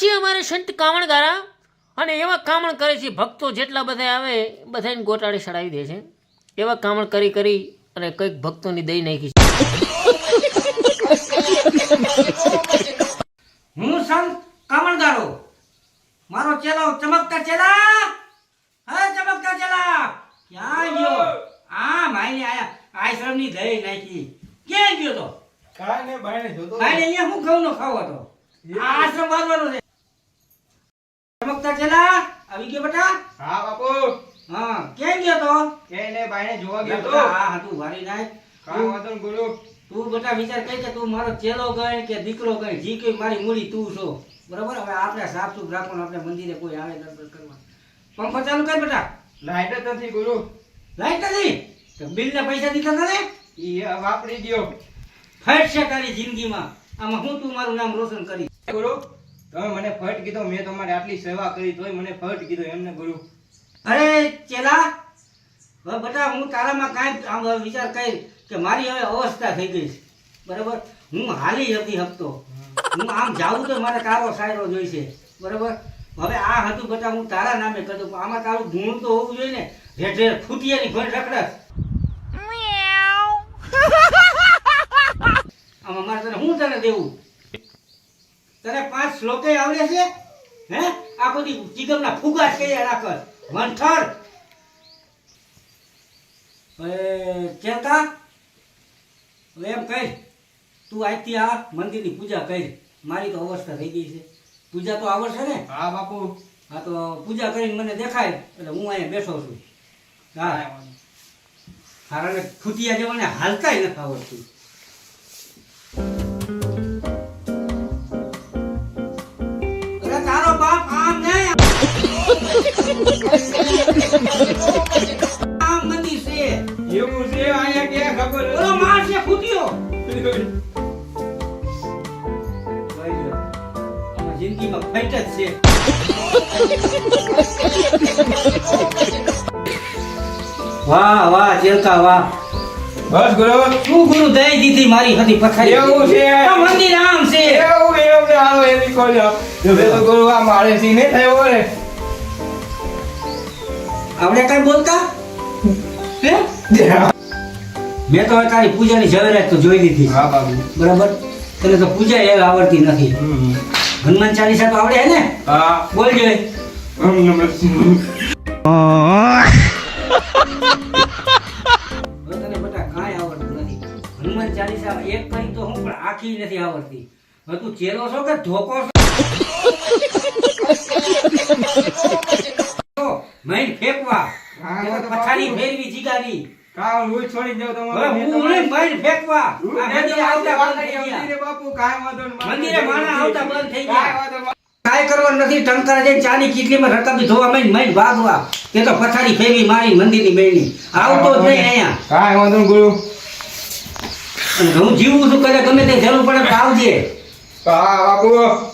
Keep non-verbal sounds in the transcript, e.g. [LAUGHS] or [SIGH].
છે અમારે સંત કામણગારા અને એવા કામણ કરે છે ભક્તો જેટલા બધા આવે બધાને ગોટાળી ચડાવી દે છે. એવા કામણ કરી કરી અને કંઈક ભક્તોની દઈ નાખી છે. હું સંત કામણગારો. મારો ચેલો ચમકતા ચેલા. હા ચમકતા ચેલા. ક્યાં ગયો? આ માઈને આયા આશ્રમની દઈ નાખી. ક્યાં ગયો તો? કાંઈ નહીં, બાયણે જોતો હતો. માઈને અહીંયા હું ખાવ નો ખાવ તો આશ્રમ વાળવાનો છે. ચમકતા છેલા આવી ગયો બેટા? હા બાપુ. હા કેમ ગયો તો? કે નહીં, ભાઈને જોવા ગયો તો. હા હતું વારી નાય કામ વાંધો ગુરુ. તું બેટા વિચાર કઈ કે તું મારો ચેલો ગણ કે દીકરો ગણ જી કઈ મારી મૂડી તું છો. બરાબર? હવે આપણે સાફ સુફ રાખવાનું આપણે મંદિરે કોઈ આવે દર્શન કરવા. પંખો ચાલુ કર બેટા. લાઈટ જ નથી ગુરુ લાઈટ નથી? તો બિલના પૈસા દીધા તને? એ વાપરી ગયો છે તારી જિંદગીમાં. આમાં હું તું મારું નામ રોશન કરી ગુરુ તમે મને ફટ કીધો મેં તમારી આટલી સેવા કરી તોય મને ફટ કીધો એમને ગુરુ. અરે ચેલા હવે બધા હું તારામાં કાંઈ આમ હવે વિચાર કરી કે મારી હવે અવસ્થા થઈ ગઈ છે. બરાબર? હું હાલી હતી હપ્તો. હું આમ જાઉં તો મારે તારો સાયરો જોઈશે બરાબર? હવે આ હતું બધા હું તારા નામે કરતો આમાં તારું ગુણ તો હોવું જોઈએ ને. ઢેર ઢેર ફૂટિયાની ઘણ રખડસ આમાં મારે તને હું તને દેવું? તને પાંચ શ્લોકે આવડે છે? હે? આ બધી જીગમના ફુગા છે રાખસ વંઠર હવે ચેતા એમ કહી તું આજથી આ મંદિરની પૂજા કરી. મારી તો અવસ્થા થઈ ગઈ છે. પૂજા તો આવડશે ને? હા બાપુ. હા તો પૂજા કરીને મને દેખાય એટલે હું અહીંયા બેઠો છું. હા. હારાને ફૂટિયા જેવાને હાલતાય નથી આવડતું. છે અહીંયા ખબર ઓલો માણસ છે ફૂટ્યો. જિંદગીમાં ફાઈટ જ છે. વાહ વાહ ચેલકા વાહ. બસ ગુરુ શું ગુરુ દઈ દીધી મારી હતી પથારી એવું છે. મંદિર આમ છે. એવું એવું ને હાલો એની કોઈ. ગુરુ આ મારે થી થયો આપણે કઈ બોલતા? હે. મેં તો તારી પૂજાની ઝવેરાત તો જોઈ લીધી હા બાબુ. બરાબર? તને તો પૂજા એ આવડતી નથી. હનુમાન ચાલીસા તો આવડે ને? હા. બોલ જોઈએ હમ, નમસ્તે. હવે તને બેટા કાંઈ આવડતું નથી. હનુમાન ચાલીસા એક કરી તો હું પણ આખી નથી આવડતી. હવે તું ચેલો છો કે ધોકો છો? [LAUGHS] મૈન ફેંકવા. પથારી ફેરવી જીગાવી. કાં હું છોડી દઉં તમારે હું તમારે- નહીં ફેંકવા. હું મંદિરે આવતા બંધ થઈ ગયા. મંદિરે બાપુ કાય વાંધો મંદિરે માણસ આવતા બંધ થઈ ગયા. કાય વાંધો કાય કરવા નથી. ટંકાર જઈને ચાની કીટલીમાં રકાબી ધોવા મૈન મૈન ભાગવા તે તો પથારી ફેવી મારી મંદિરની મેળની. આવતો જ નહીં અહીંયા. કાય વાંધો ગુરુ. અને હું જીવું છું કદાચ ગમે તે જરૂર પડે તો આવજે. હા બાપુ.